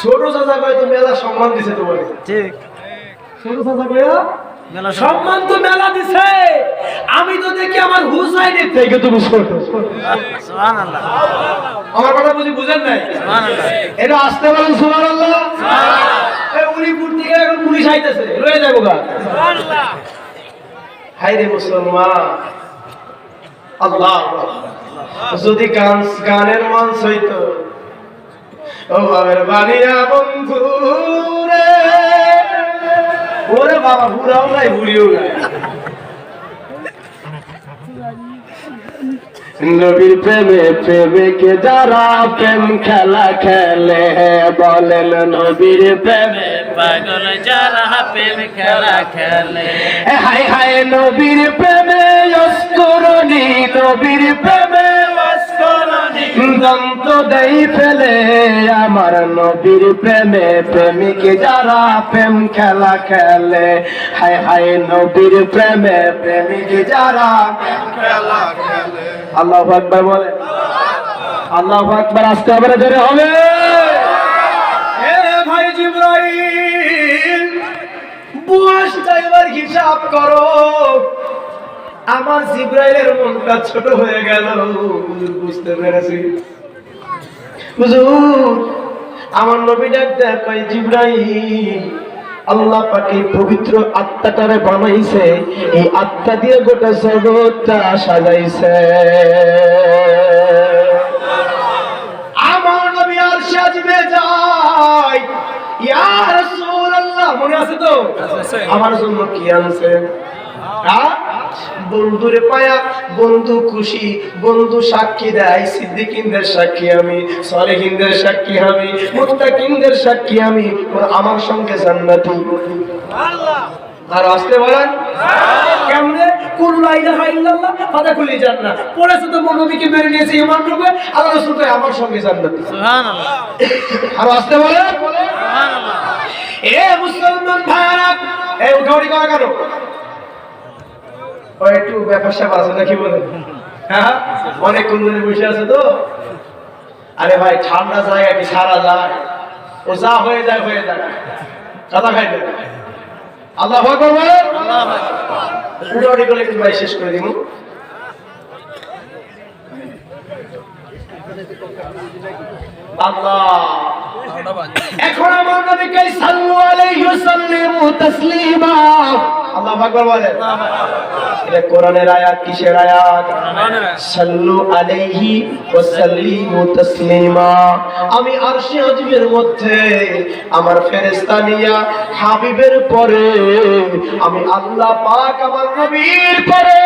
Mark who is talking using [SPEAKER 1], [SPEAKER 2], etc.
[SPEAKER 1] ছোট চাচা কয় তো মেলা সম্মান দিছে তোমার
[SPEAKER 2] ঠিক।
[SPEAKER 1] ছোট চাচা কয়া
[SPEAKER 2] মেলা
[SPEAKER 1] সম্মান। তো মেলা দিছে। আমি তো দেখি আমার হুসাইনের থেকে তুমি ছোট
[SPEAKER 2] সুবহানাল্লাহ।
[SPEAKER 1] আমার কথা বুঝি বুঝেন নাই?
[SPEAKER 2] সুবহানাল্লাহ।
[SPEAKER 1] এটা আসতে পারেন সুবহানাল্লাহ। এই উলিপুর থেকে এখন পুলিশ আইতেছে। লয়ে যাব গা। হাই রে মুসলমান। আল্লাহ যদি গান গানের মঞ্চ হইতো বাবের বানিয়া বন্ধু রে। ওরে বাবা নাই নবীর প্রেমে প্রেমিকে যারা প্রেম খেলা খেলে, বলেন নবীর প্রেমে
[SPEAKER 2] পাগল যারা প্রেম খেলা খেলে।
[SPEAKER 1] হাই হাই নবীর প্রেমে অস্করণী নবীর প্রেমে অস্করণী দন্ত দেই ফেলে আমার নবীর প্রেমে প্রেমিকে যারা প্রেম খেলা খেলে। হাই হাই নবীর প্রেমে প্রেমিকে যারা খেলা খেলে। আল্লাহ আকবার বলে আল্লাহ আকবার আস্তে আবার ধরে হবে। ভাই জিব্রাইল বয়সটা এবার হিসাব করো। আমার জিব্রাইলের মনটা ছোট হয়ে গেল। বুঝতে পেরেছি। হুজুর আমার নবী ডাক কই জিব্রাইল আল্লাহ পাকে পবিত্র আত্মাটারে বানাইছে। এই আত্মা দিয়ে গোটা জগৎটা সাজাইছে। আমার নবী আর সাজবে যায় ইয়া রাসূলুল্লাহ মনে আছে তো? আমার জন্য কি আনছে হ্যাঁ? বন্ধুরে পায়া বন্ধু খুশি বন্ধু সাক্ষী দেয় সিদ্দিকিনদের সাক্ষী আমি সলেহিনদের সাক্ষী আমি মুত্তাকিনদের সাক্ষী আমি আমার সঙ্গে জান্নাতি। আর আসতে বলেন? কেমনে? কুল ইলাহা ইল্লাল্লাহ ফাদা কুলি জান্নাত পড়েছে তো নবীকে মেরে নিয়েছে ইমান রূপে আল্লাহ রাসূল আমার সঙ্গে জান্নাতি।
[SPEAKER 2] সুবহানাল্লাহ।
[SPEAKER 1] আর আসতে বলেন?
[SPEAKER 2] সুবহানাল্লাহ।
[SPEAKER 1] এ মুসলমান ভাইরা এই উঠাউটি করা কেন? একটু ব্যাপার স্যাপার আছে নাকি বলে হ্যাঁ? অনেকক্ষণ ধরে বসে আছে তো। আরে ভাই ঠান্ডা জায়গা কি সারা যায়? ও যা হয়ে যায় হয়ে যায়। কথা খাই দেবে আল্লাহ উঠাউটি করে একটু ভাই শেষ করে দিব। আল্লাহ। এখন আমার নবীকে সাল্লু আলাইহি ওয়াসাল্লিমু তাসলিমা। আল্লাহ আকবার বলেন। এটা কোরআনের আয়াত, কিসের আয়াত? সাল্লু আলাইহি ওয়াসাল্লিমু তাসলিমা। আমি আরশে আজমের মধ্যে আমার ফেরেশতা নিয়া হাবিবের পরে আমি আল্লাহ পাক আমার নবীর পরে